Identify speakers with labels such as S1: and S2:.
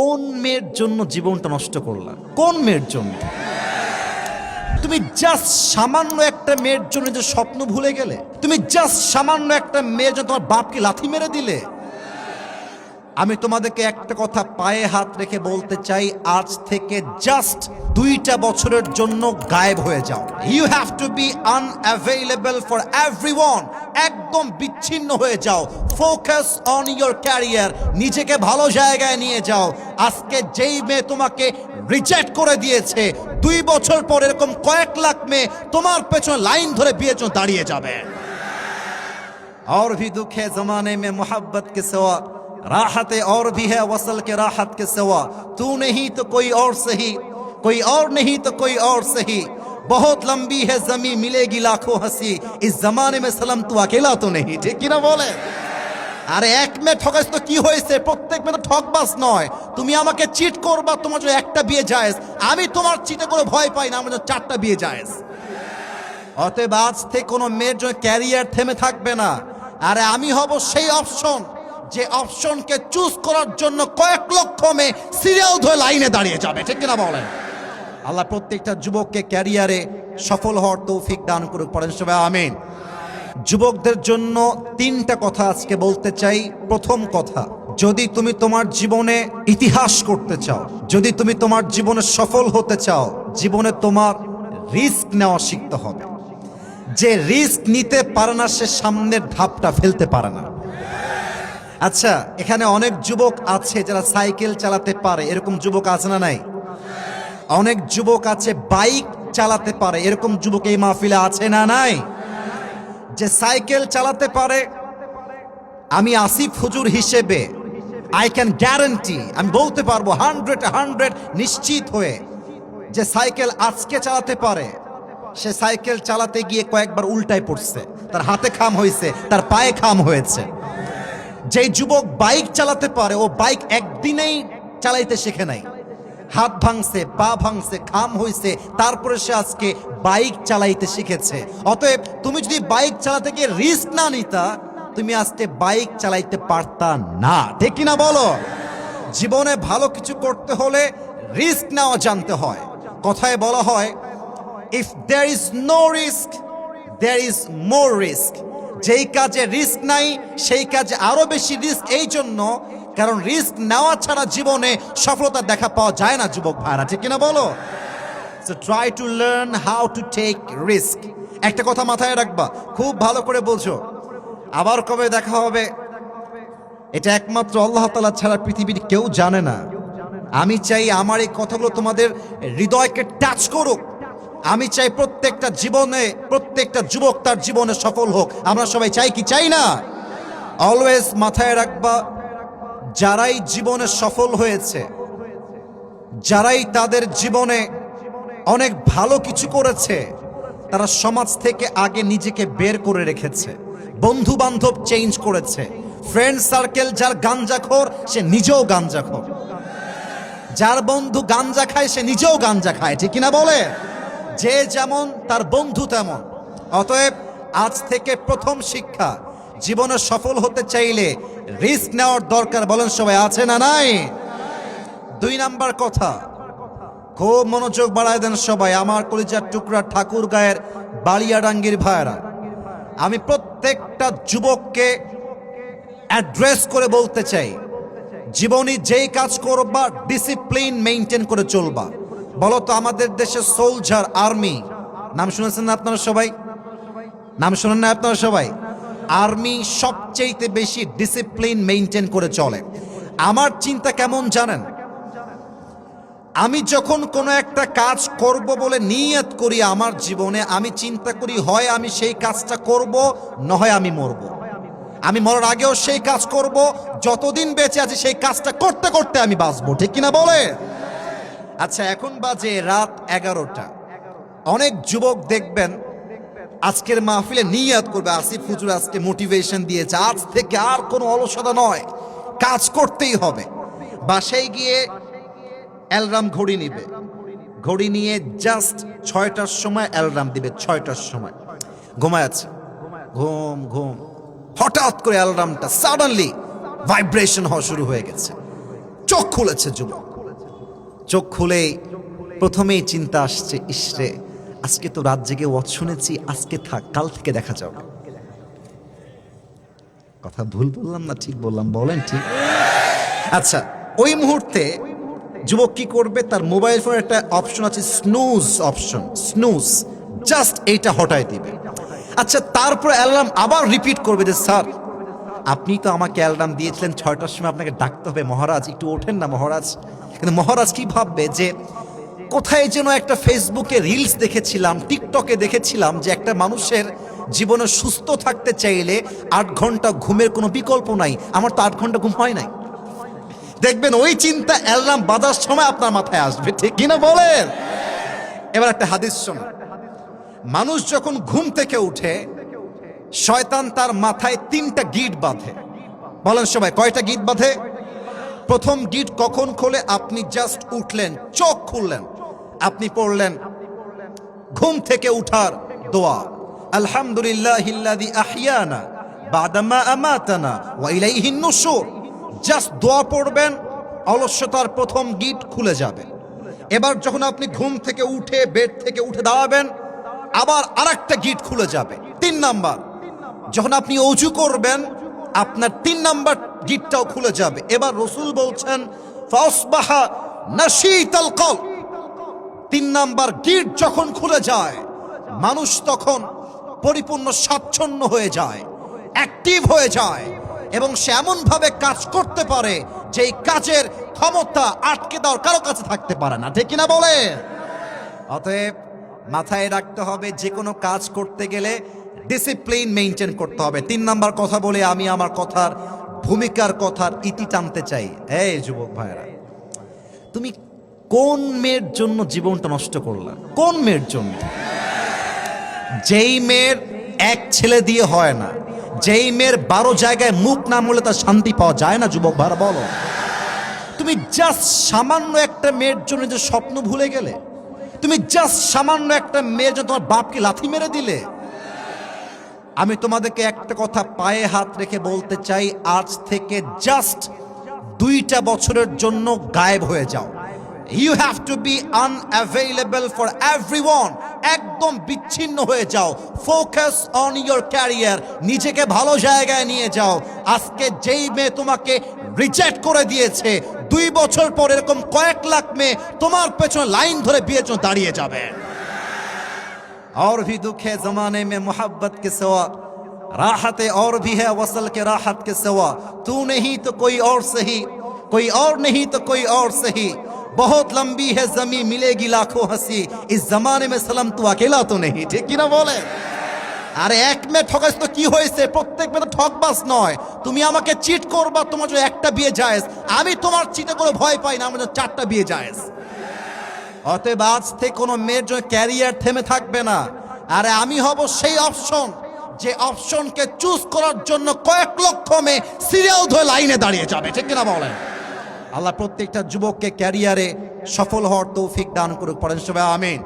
S1: কোন মেয়ের জন্য জীবনটা নষ্ট করলা? কোন মেয়ের জন্য? তুমি জাস্ট সামান্য একটা মেয়ের জন্য যে স্বপ্ন ভুলে গেলে, তুমি জাস্ট সামান্য একটা মেয়ের জন্য তোমার বাপকে লাথি মেরে দিলে, আমি তোমাদেরকে একটা কথা পায়ে হাত রেখে বলতে চাই, আজ থেকে জাস্ট দুইটা বছরের জন্য গায়েব হয়ে যাও। You have to be unavailable for everyone একদম বিচ্ছিন্ন হয়ে যাও। ফোকাস অন ইয়োর ক্যারিয়ার নিজেকে ভালো জায়গায় নিয়ে যাও। আজকে যেই মেয়ে তোমাকে রিজেক্ট করে দিয়েছে দুই বছর পর এরকম কয়েক লাখ মেয়ে তোমার পেছনে লাইন ধরে বিয়ের জন্য দাঁড়িয়ে যাবে और भी दुख है जमाने में मोहब्बत के सिवा राहत और भी है वसल के राहत के सिवा तू नहीं तो कोई और सही कोई और नहीं तो कोई और सही बहुत लंबी है जमी मिलेगी लाखों हंसी इस जमाने में सलम तू अकेला तो नहीं ठीक কি না বলে আরে এক মেয়ে ঠকাইছ তো কি হয়েছে? প্রত্যেক মেয়ে তো ঠকবাস নয়। তুমি আমাকে চিট করবা, তোমার জন্য একটা বিয়ে জায়েজ। আমি তোমার চিটে করে ভয় পাই না, আমার চারটা বিয়ে জায়েজ। অতএব আজ থেকে কোনো মেয়ের জন্য ক্যারিয়ার থেমে থাকবে না। আরে আমি হব সেই অপশন যে অপশনকে চুজ করার জন্য কয়েক লক্ষ মেয়ে সিরিয়াল ধরে লাইনে দাঁড়িয়ে যাবে। ঠিক কিনা বলেন? আল্লাহ প্রত্যেকটা যুবককে ক্যারিয়ারে সফল হওয়ার তৌফিক দান করুক। পড়েন সবাই, আমিন। যুবকদের জন্য তিনটা কথা আজকে বলতে চাই। প্রথম কথা, যদি তুমি তোমার জীবনে ইতিহাস করতে চাও, যদি তুমি তোমার জীবনে সফল হতে চাও, জীবনে তোমার রিস্ক নেওয়া শিখতে হবে। যে রিস্ক নিতে পারে না, সে সামনের ধাপটা ফেলতে পারে না। আচ্ছা এখানে অনেক যুবক আছে যারা সাইকেল চালাতে পারে। এরকম যুবক আছে না নাই? অনেক যুবক আছে, বাইক চালাতে পারে। এরকম যুবক এই মাহফিলে আছে না নাই? যে সাইকেল চালাতে পারে, আমি আসিফ হুজুর হিসেবে আই ক্যান গ্যারান্টি আমি বলতে পারব হান্ড্রেড হান্ড্রেড নিশ্চিত হয়ে যে সাইকেল আজকে চালাতে পারে। সে সাইকেল চালাতে গিয়ে কয়েকবার উল্টায় পড়ছে। তার হাতে খাম হয়েছে, তার পায়ে খাম হয়েছে। যেই যুবক বাইক চালাতে পারে, ও বাইক একদিনেই চালাইতে শেখে নাই। হাত ভাঙছে, পা ভাঙছে খাম হইছে, তারপরে সে আজকে বাইক চালাইতে শিখেছে। অতএব তুমি যদি বাইক চালাতে গিয়ে রিস্ক না নিতা, তুমি আজকে বাইক চালাইতে পারতা না। ঠিক কিনা বলো? জীবনে ভালো কিছু করতে হলে রিস্ক নেওয়া জানতে হয়। কথায় বলা হয় if there is no risk there is more risk যেই কাজে রিস্ক নাই, সেই কাজে আরও বেশি রিস্ক এই জন্য কারণ রিস্ক নেওয়া ছাড়া জীবনে সফলতা দেখা পাওয়া যায় না, যুবক ভাইরা। ঠিক কিনা বলো? So try to learn how to take risk একটা কথা মাথায় রাখবা, খুব ভালো করে বলছো। আবার কবে দেখা হবে? এটা একমাত্র আল্লাহ তালা ছাড়া পৃথিবীর কেউ জানে না। আমি চাই আমার এই কথাগুলো তোমাদের হৃদয়কে টাচ করুক। আমি চাই প্রত্যেকটা জীবনে, প্রত্যেকটা যুবক তার জীবনে সফল হোক। আমরা সবাই চাই কি? চাই না? অলওয়েজ মাথায় রাখবা যারাই জীবনে সফল হয়েছে, যারাই তাদের জীবনে অনেক ভালো কিছু করেছে, তারা সমাজ থেকে আগে নিজেকে বের করে রেখেছে বন্ধু বান্ধব চেঞ্জ করেছে ফ্রেন্ড সার্কেল যার গাঞ্জাখোর, সে নিজেও গাঞ্জাখোর। যার বন্ধু গাঞ্জা খায়, সে নিজেও গাঞ্জা খায়, ঠিক কিনা বলে? যে যেমন, তার বন্ধু তেমন। অতএব আজ থেকে প্রথম শিক্ষা জীবনে সফল হতে চাইলে রিস্ক নেওয়ার দরকার বলেন সবাই, আছে না নাই? দুই নাম্বার কথা, খুব মনোযোগ বাড়ায় দেন সবাই, আমার কলিজার টুকরা ঠাকুর গায়ের বালিয়াডাঙ্গির ভাইরা আমি প্রত্যেকটা যুবককে অ্যাড্রেস করে বলতে চাই, জীবনী যেই কাজ করবা ডিসিপ্লিন মেনটেন করে চলবা। বলো তো, আমাদের দেশে সোলজার আর্মি নাম শুনেছেন না আপনারা সবাই? নাম শুনেন না আপনারা সবাই? আর্মি সবচেয়েতে বেশি ডিসিপ্লিন মেনটেন করে চলে। আমার চিন্তা কেমন জানেন? আমি যখন কোনো একটা কাজ করব বলে নিয়ত করি আমার জীবনে, আমি চিন্তা করি, হয় আমি সেই কাজটা করব, নয় আমি মরব। আমি মরার আগেও সেই কাজ করব, যতদিন বেঁচে আছি সেই কাজটা করতে করতে আমি বাঁচবো। ঠিক কিনা বলে? আচ্ছা এখন বাজে রাত এগারোটা। অনেক যুবক দেখবেন আজকের মাহফিলে নিয়াত করবে আসিফ হুজুর, আজকে মোটিভেশন দিয়েছে আজ থেকে আর কোনো অলসতা নয়, কাজ করতেই হবে। বাসায় গিয়ে অ্যালরাম ঘড়ি নিবে। ঘড়ি নিয়ে জাস্ট ছয়টার সময় অ্যালরাম দিবে, ছয়টার সময়। ঘুমায় আছে? ঘুম ঘুম। হঠাৎ করে অ্যালরামটা সাডেনলি ভাইব্রেশন হওয়া শুরু হয়ে গেছে। চোখ খুলেছে যুবক। চোখ খুলেই প্রথমেই চিন্তা আসছে ইসরে আজকে তো রাত জেগে ওয়াজ শুনেছি, আজকে থাক, কাল থেকে দেখা যাবে কথা ভুল বললাম না, ঠিক বললাম, বলেন ঠিক। আচ্ছা ওই মুহূর্তে যুবক কি করবে? তার মোবাইল ফোনের একটা অপশন আছে, স্নুজ অপশন, স্নুজ। জাস্ট এইটা হটায় দিবে। আচ্ছা তারপর অ্যালার্ম আবার রিপিট করবে যে, স্যার, আপনি তো আমাকে অ্যালার্ম দিয়েছিলেন, ছয়টার সময় আপনাকে ডাকতে হবে। মহারাজ, একটু ওঠেন না মহারাজ। কিন্তু মহারাজ কি ভাববে যে কোথায় যেন একটা ফেসবুকে রিলস দেখেছিলাম টিকটকে দেখেছিলাম যে একটা মানুষের জীবনে সুস্থ থাকতে চাইলে আট ঘণ্টা ঘুমের কোনো বিকল্প নাই। আমার তো আট ঘণ্টা ঘুম হয় নাই। দেখবেন ওই চিন্তা অ্যালার্ম বাজার সময় আপনার মাথায় আসবে, ঠিক কিনা বলেন? এবার একটা হাদিস শোনো মানুষ যখন ঘুম থেকে উঠে, শয়তান তার মাথায় তিনটা গিট বাঁধে। বলেন সবাই, কয়টা গিট বাঁধে? প্রথম গিট কখন খোলে? আপনি জাস্ট উঠলেন, চোখ খুললেন। আপনি পড়লেন ঘুম থেকে উঠার দোয়া। আলহামদুলিল্লাহ আহিয়ানা বাদামা আমাতানা ওয়া ইলাইহিন নুশুর জাস্ট দোয়া পড়বেন, অলস্যতার প্রথম গিট খুলে যাবে। এবার যখন আপনি ঘুম থেকে উঠে, বেড থেকে উঠে দাঁড়াবেন, আবার আরেকটা গিট খুলে যাবে, তিন নাম্বার। যখন আপনি অজু করবেন, আপনার তিন নাম্বার গিটটাও খুলে যাবে। এবার রসুল বলছেন ফাসবাহা নাশীতাল কল তিন নাম্বার গিট যখন খুলে যায়, মানুষ তখন পরিপূর্ণ স্বাচ্ছন্ন হয়ে যায় অ্যাক্টিভ হয়ে যায় এবং সে এমনভাবে কাজ করতে পারে যে কাজের ক্ষমতা আটকে দেওয়ার কারও কাছে থাকতে পারে না। ঠিক কিনা বলে? অতএব মাথায় রাখতে হবে, যে কোনো কাজ করতে গেলে ডিসিপ্লিন মেনটেন করতে হবে। তিন নাম্বার কথা বলে আমি আমার কথার, ভূমিকার কথার ইতি টানতে চাই। এই যুবক ভাইরা তুমি কোন মেয়ের জন্য জীবনটা নষ্ট করলা কোন মেয়ের জন্য? যেই মেয়ের এক ছেলে দিয়ে হয় না, যেই মেয়ের বারো জায়গায় মুখ না মূলে তার শান্তি পাওয়া যায় না, যুবক ভাইরা, বলো। তুমি জাস্ট সামান্য একটা মেয়ের জন্য যে স্বপ্ন ভুলে গেলে, তুমি জাস্ট সামান্য একটা মেয়ের জন্য তোমার বাপকে লাথি মেরে দিলে, আমি তোমাদেরকে একটা কথা পায়ে হাত রেখে বলতে চাই, আজ থেকে জাস্ট দুইটা বছরের জন্য গায়েব হয়ে যাও। you have to be unavailable for every একদম বিচ্ছিন্ন হয়ে যাও ফোকাস অন ইয়োর ক্যারিয়ার নিজেকে ভালো জায়গায় নিয়ে যাও আজকে যেই মেয়ে তোমাকে রিজেক্ট করে দিয়েছে দুই বছর পর এরকম কয়েক লাখ মেয়ে তোমার পেছনে লাইন ধরে বিয়ের জন্য দাঁড়িয়ে যাবে और भी दुख है जमाने में मोहब्बत के सिवा राहत और भी है वसल के राहत के सिवा तू नहीं तो कोई और सही कोई और नहीं तो कोई और सही बहुत लंबी है जमी मिलेगी लाखों हंसी इस जमाने में सलम तू अकेला तो नहीं ठीक কি না বলে আরে এক মেয়ে ঠকাইছ তো কি হয়েছে প্রত্যেক মেয়ে তো ঠকবাস নয় তুমি আমাকে চিট করবা তোমার জন্য একটা বিয়ে জায়েজ আমি তোমার চিটে করে ভয় পাই না আমার জন্য চারটা বিয়ে জায়েজ অতএব আজ থেকে কোনো মেয়ের জন্য ক্যারিয়ার থেমে থাকবে না আরে আমি হব সেই অপশন যে অপশনকে চুজ করার জন্য কয়েক লক্ষ মেয়ে সিরিয়াল ধরে লাইনে দাঁড়িয়ে যাবে ঠিক কিনা বলেন আল্লাহ প্রত্যেকটা যুবককে ক্যারিয়ারে সফল হওয়ার তৌফিক দান করুক পড়েন সবাই আমিন।